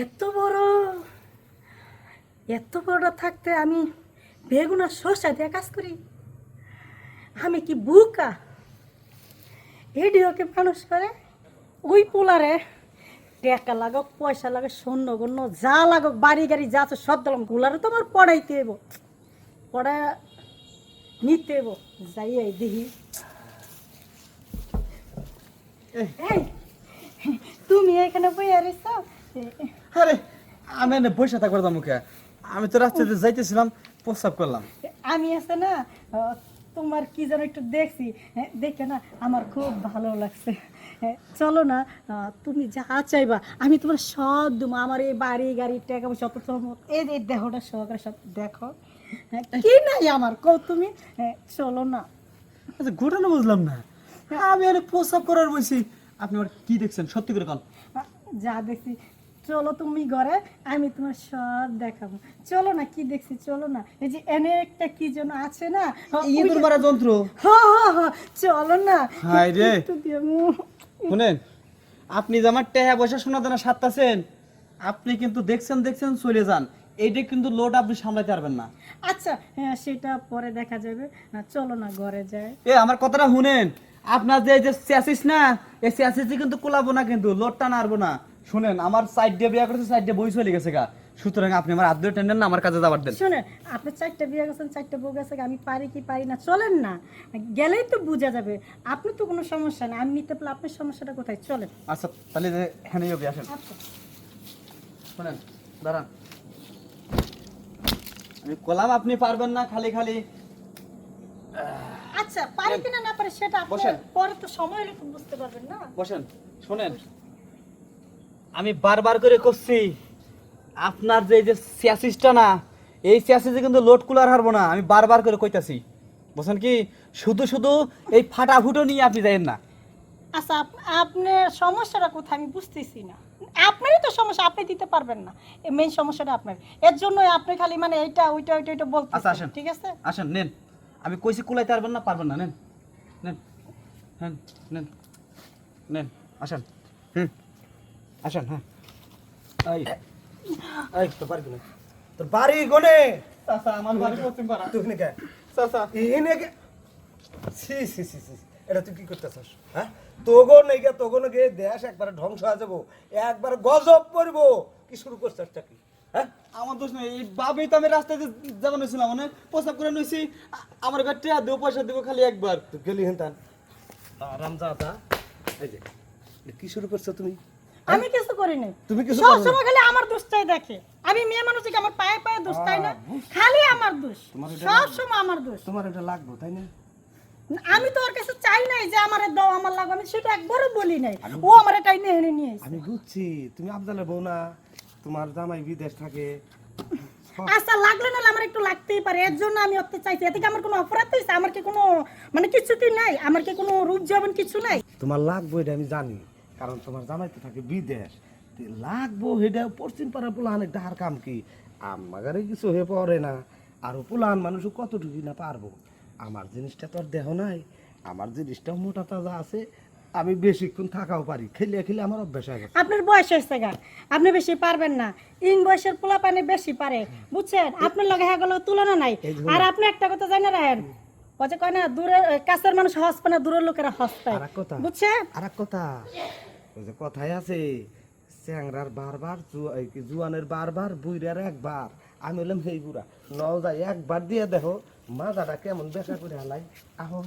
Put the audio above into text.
এত বড় এত বড় থাকতে আমি বেগুনা শসা দিয়ে কাজ করি। আমি কি বুকা? এডিওকে মানুষ করে ওই পোলারে টাকা লাগক পয়সা লাগে সৈন্য গণ্য যা লাগক বাড়ি গাড়ি যা আছে সব দিলাম গুলারে তো আমার পড়াইতে এবো পড়া নিতে এবো যাই এই দিহি তুমি এখানে বই আরে আমি এনে বসে থাকবার মুখে আমি তো রাস্তাতে যাইতেছিলাম প্রস্তাব করলাম। আমি আছে না তোমার কি যেন একটু দেখছি। হ্যাঁ, দেখে না আমার খুব ভালো লাগছে। হ্যাঁ, চলো না তুমি যা চাইবা আমি তোমার সব দেবো। আমার এই বাড়ি গাড়ি টাকা পয়সা অত এই এই দেহটা সহকারে সব দেখো। হ্যাঁ, কি নাই আমার? কও তুমি। চলো না। আচ্ছা ঘটনা বুঝলাম না। আমি এনে প্রস্তাব করার বলছি। আপনি আমার কি দেখছেন? সত্যি করে কল যা দেখছি চলো তুমি ঘরে আমি তোমার সব দেখাবো। চলো না কি দেখছি? চলো না। এই যে এনে একটা কি যেন আছে না? ইঁদুর মারা যন্ত্র। চলো না। হায় রে। শুনেন আপনি যে আমার টেহা বসে শোনাতে না সাতটাছেন আপনি কিন্তু দেখছেন দেখছেন চলে যান। এইটা কিন্তু লোড আপনি সামলাতে পারবেন না। আচ্ছা হ্যাঁ সেটা পরে দেখা যাবে। আহ, চলো না ঘরে যায় এ আমার কথাটা শুনেন। আপনার যে যে স্যাসিস না এই স্যাসিসই কিন্তু কোলাবো না কিন্তু লোডটা নাড়বো না। শুনেন আমার সাইড দিয়ে বিয়া করছে সাইড দিয়ে বই চলে গেছে গা। সুতরাং আপনি আমার আদ্র টেন্ডেন না আমার কাছে যাবার দেন। শুনে আপনি চারটা বিয়ে গেছেন চারটা বউ গেছে আমি পারি কি পারি না চলেন না। গেলেই তো বোঝা যাবে আপনি তো কোনো সমস্যা না আমি নিতে পারলে আপনার সমস্যাটা কোথায়? চলেন। আচ্ছা তাহলে যে হ্যাঁ যাবে আসেন। আচ্ছা। শুনেন দাঁড়ান। আমি কলাম আপনি পারবেন না খালি খালি। আচ্ছা পারি কিনা না পারি সেটা আপনি পরে তো সময় হলে বুঝতে পারবেন না। বসেন শোনেন। আমি বারবার করে করছি আপনার যে যে স্যাসিসটা না এই স্যাসিসে কিন্তু লোড কুলার হারবো না আমি বারবার করে কইতাছি। বুঝছেন কি? শুধু শুধু এই ফাটা ফুটো নিয়ে আপনি যাইেন না। আচ্ছা আপ- আপনার সমস্যাটা কোথায় আমি বুঝতেছি না। আপনারই তো সমস্যা আপনি দিতে পারবেন না। মেইন সমস্যাটা আপনার। এর জন্য আপনি খালি মানে এইটা ওইটা ওইটা ওইটা বলতে আচ্ছা, আসেন। ঠিক আছে? আসেন নেন। আমি কইছি কুলাইতে পারবেন না পারবেন না নেন নেন। নেন নেন নেন। আসেন। হুম। আসেন হ্যাঁ। এই এই তো পারবি না তোর বাড়ি গনে চাচা আমার বাড়ি পশ্চিম পাড়া। তুই কে চাচা। এনে কে সি সি সি সি এটা তুই কি করতেছস হ্যাঁ? তোগো নেই তোগো গে দেশ একবারে ধ্বংস হয়ে যাব একবার গজব পড়ব কি শুরু করছিস কি হ্যাঁ? আমার দোষ নেই। এই ভাবেই তো আমি রাস্তায় যাব নিয়েছিলাম মানে প্রস্তাব করে নিয়েছি আমার কাছে টেয়া দেবো পয়সা দেবো খালি একবার। তুই গেলি হেনতান আরাম যাতা এই যে কি শুরু করছ তুমি? আমি কিছু করি নাই তুমি কিছু সব? সময় খালি আমার দোষটাই দেখে। আমি মেয়ে মানুষ কি আমার পায়ে পায়ে না? খালি আমার দোষ। সব সময় আমার দোষ। তোমার এটা লাগবো তাই না? আমি তো ওর কাছে চাই নাই যে আমার দাও আমার লাগবে। আমি সেটা একবারও বলি নাই। ও আমার এটাই নিয়ে এনে নিয়ে আমি বুঝছি তুমি আবদালের বউ না তোমার জামাই বিদেশ থাকে। আচ্ছা লাগলে না আমার একটু লাগতেই পারে। এর জন্য আমি ওকে চাইছি। এতে কি আমার কোনো অপরাধ হয়েছে আমার কি কোনো মানে কিছু কি নাই। আমার কি কোনো রূপ যাবেন কিছু নাই? তোমার লাগবে এটা আমি জানি। কারণ তোমার জামাই তো থাকে বিদেশ। লাগবো এটা পশ্চিম পাড়া পোলাহান একটা হার কাম কি? আমাগারে কিছু হয়ে পড়ে না। আর পোলাহান মানুষ কতটুকু না পারব? আমার জিনিসটা তো আর দেহ নাই। আমার জিনিসটাও মোটা তাজা আছে। আমি বেশিক্ষণ থাকাও পারি। খেলে খেলে আমার অভ্যাস হয়ে গেছে। আপনার বয়স হয়েছে গা। আপনি বেশি পারবেন না। ইন বয়সের পোলা পানি বেশি পারে। বুঝছেন? আপনার লগে হ্যাঁ গেলেও তুলনা নাই। আর আপনি একটা কথা জানে রাখেন। ও যে কয় না দূরের কাছের মানুষ হস পায় না দূরের লোকেরা হস পায়। বুঝছেন? আর এক কথা। ওই যে কথায় আছে, চ্যাংরার বারবার জুয়ানের বারবার, বুইরার একবার। আমি হলাম সেই বুড়া ন যায় একবার দিয়ে দেখো মাজাটা কেমন বেকা করে হালাই। আহো